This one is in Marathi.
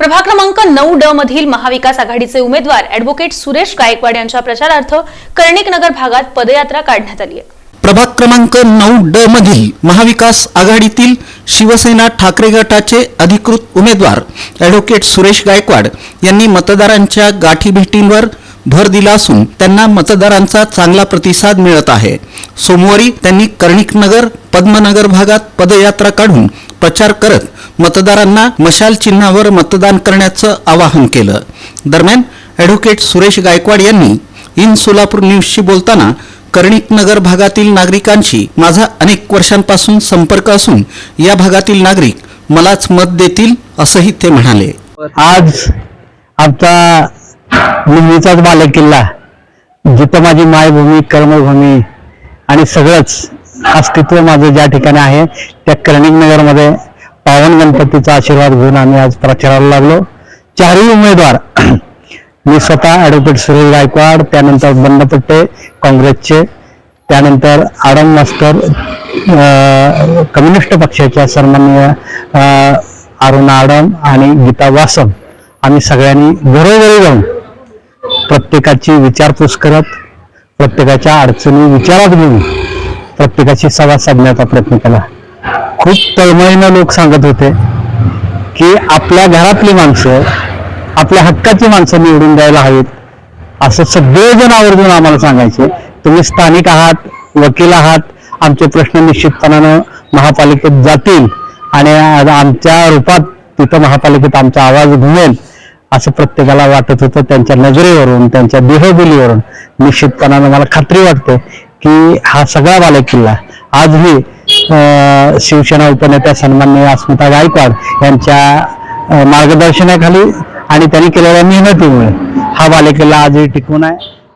प्रभाग क्रमांक नऊ ड मधील महाविकास आघाडीचे उमेदवार अॅडव्होकेट सुरेश गायकवाड यांच्या प्रचारार्थ कर्णिकनगर भागात पदयात्रा काढण्यात आली आहे. प्रभाग क्रमांक नऊ ड मधील महाविकास आघाडीतील शिवसेना ठाकरे गटाचे अधिकृत उमेदवार ॲडव्होकेट सुरेश गायकवाड यांनी मतदारांच्या गाठीभेटींवर भर दिला असून त्यांना मतदारांचा चांगला प्रतिसाद मिळत आहे. सोमवारी त्यांनी कर्णिकनगर पद्मनगर भागात पदयात्रा काढून प्रचार करत मतदारांना मशाल चिन्हावर मतदान करण्याचं आवाहन केलं. दरम्यान ॲडव्होकेट सुरेश गायकवाड यांनी इन सोलापूर न्यूजशी बोलताना कर्णिक नगर भागातील नागरिकांशी माझा अनेक वर्षांपासून संपर्क असून या भागातील नागरिक मलाच मत देतील असंही ते म्हणाले. आज आमचा नेहमीचाच बालेकिल्ला जिथं माझी मायभूमी कर्मभूमी आणि सगळंच अस्तित्व माझं ज्या ठिकाणी आहे त्या कर्णिक नगरमध्ये पावन गणपतीचा आशीर्वाद घेऊन आम्ही आज प्रचाराला लागलो. चारही उमेदवार मी स्वतः ॲडव्होकेट सुरेश गायकवाड त्यानंतर बंडपट्टे काँग्रेसचे त्यानंतर आडम मास्टर अं, कम्युनिस्ट पक्षाच्या सन्मान्य अं, अरुण आडम आणि गीता वासम. आम्ही सगळ्यांनी घरोघरी जाऊन प्रत्येकाची विचारपूस करत प्रत्येकाच्या अडचणी विचारात घेऊन प्रत्येकाशी संवाद साधण्याचा प्रयत्न केला. खूप तळमळीनं लोक सांगत होते की आपल्या घरातली माणसं आपल्या हक्काची माणसं निवडून द्यायला हवीत. असं सगळेजण आवर्जून आम्हाला सांगायचे तुम्ही स्थानिक आहात वकील आहात आमचे प्रश्न निश्चितपणानं महापालिकेत जातील आणि आमच्या रूपात तिथं महापालिकेत आमचा आवाज घुमेल. असं प्रत्येकाला वाटत होतं त्यांच्या नजरेवरून त्यांच्या देहबोलीवरून. निश्चितपणानं मला खात्री वाटते की हा सगळा बालेकिल्ला आजही शिवसेना उपनेत्या सन्माननीय अस्मिता गायकवाड यांच्या मार्गदर्शनाखाली आणि त्यांनी केलेल्या मेहनतीमुळे हा बालेकिल्ला आजही टिकून आहे.